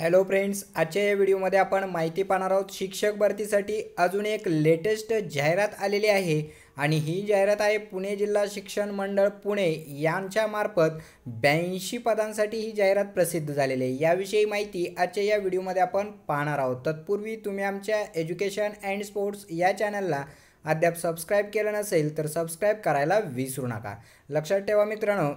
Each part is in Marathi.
हॅलो फ्रेंड्स आजच्या या व्हिडिओमध्ये आपण माहिती पाहणार आहोत शिक्षक भरतीसाठी अजून एक लेटेस्ट जाहिरात आलेली आहे आणि ही जाहिरात आहे पुणे जिल्हा शिक्षण मंडळ पुणे यांच्यामार्फत ब्याऐंशी पदांसाठी ही जाहिरात प्रसिद्ध झालेली आहे. याविषयी माहिती आजच्या या व्हिडिओमध्ये आपण पाहणार आहोत. तत्पूर्वी तुम्ही आमच्या एज्युकेशन अँड स्पोर्ट्स या चॅनलला अद्याप सबस्क्राईब केलं नसेल तर सबस्क्राईब करायला विसरू नका. लक्षात ठेवा मित्रांनो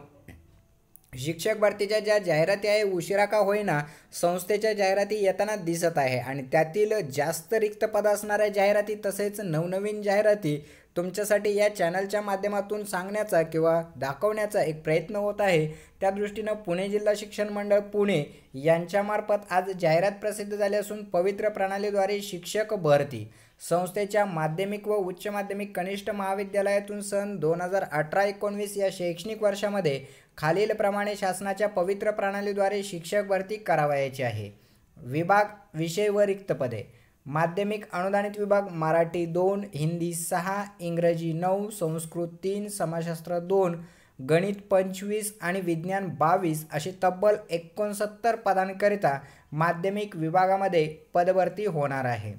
शिक्षक भरतीच्या ज्या जाहिराती आहे उशिरा का होईना संस्थेच्या जाहिराती येताना दिसत आहे. आणि त्यातील जास्त रिक्त पद असणाऱ्या जाहिराती तसेच नवनवीन जाहिराती तुमच्यासाठी या चॅनलच्या माध्यमातून सांगण्याचा किंवा दाखवण्याचा एक प्रयत्न होत आहे. त्या दृष्टीनं पुणे जिल्हा शिक्षण मंडळ पुणे यांच्यामार्फत आज जाहिरात प्रसिद्ध झाली असून पवित्र प्रणालीद्वारे शिक्षक भरती. संस्थेच्या माध्यमिक व उच्च माध्यमिक कनिष्ठ महाविद्यालयातून सन दोन हजार अठरा एकोणवीस या शैक्षणिक वर्षामध्ये खालीलप्रमाणे शासनाच्या पवित्र प्रणालीद्वारे शिक्षक भरती करावयाची आहे. विभाग विषय व रिक्त पदे. माध्यमिक अनुदानित विभाग मराठी दोन हिंदी सहा इंग्रजी नऊ संस्कृत तीन समाजशास्त्र दोन गणित पंचवीस आणि विज्ञान बावीस अशी तब्बल एकोणसत्तर पदांकरिता माध्यमिक विभागामध्ये पदभरती होणार आहे.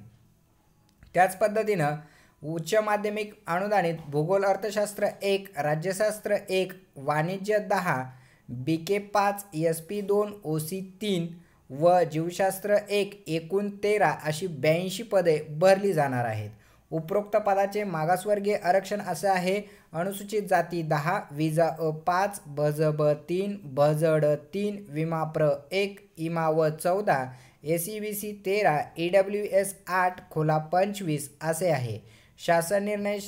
त्याच पद्धतीनं उच्च माध्यमिक अनुदानित भूगोल अर्थशास्त्र एक राज्यशास्त्र एक वाणिज्य दहा बी के पाच एस पी दोन ओ सी तीन व जीवशास्त्र एक एकूण तेरा अशी ब्याऐंशी पदे भरली जाणार आहेत. उपरोक्त पदाचे मागासवर्गीय आरक्षण असे आहे. अनुसूचित जाती दहा विजा अ पाच भज ब तीन भजड तीन विमा प्र एक इमा व चौदा ए सी बी सी तेरा ई डब्ल्यू एस आठ खोला पंचवीस असे आहे. शासन निर्णय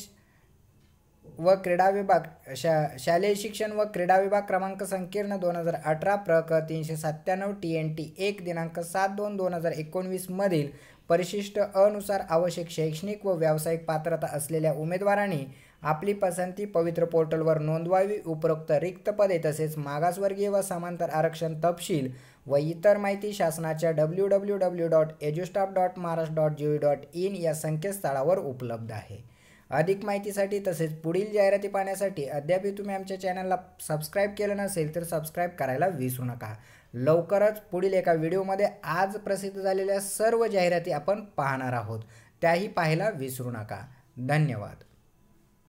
व क्रीडा विभाग शा शालेय शिक्षण व क्रीडा विभाग क्रमांक संकीर्ण दोन हजार अठरा प्रक तीनशे सत्त्याण्णव टी एन टी एक दिनांक सात दोन दोन हजार एकोणवीसमधील परिशिष्ट अनुसार आवश्यक शैक्षणिक व व्यावसायिक पात्रता असलेल्या उमेदवारांनी आपली पसंती पवित्र पोर्टलवर नोंदवावी उपरोक्त रिक्त पदे तसेच मागासवर्गीय व समांतर आरक्षण तपशील व इतर माहिती शासनाच्या W W W dot edustaff dot Maharashtra dot G dot in या संकेतस्थळावर उपलब्ध आहे. अधिक माहितीसाठी तसेच पुढील जाहिराती पाहण्यासाठी अद्यापही तुम्ही आमच्या चॅनलला सबस्क्राईब केलं नसेल तर सबस्क्राईब करायला विसरू नका. लवकरच पुढील एका व्हिडिओमध्ये आज प्रसिद्ध झालेल्या सर्व जाहिराती आपण पाहणार आहोत. त्याही पाहायला विसरू नका. धन्यवाद.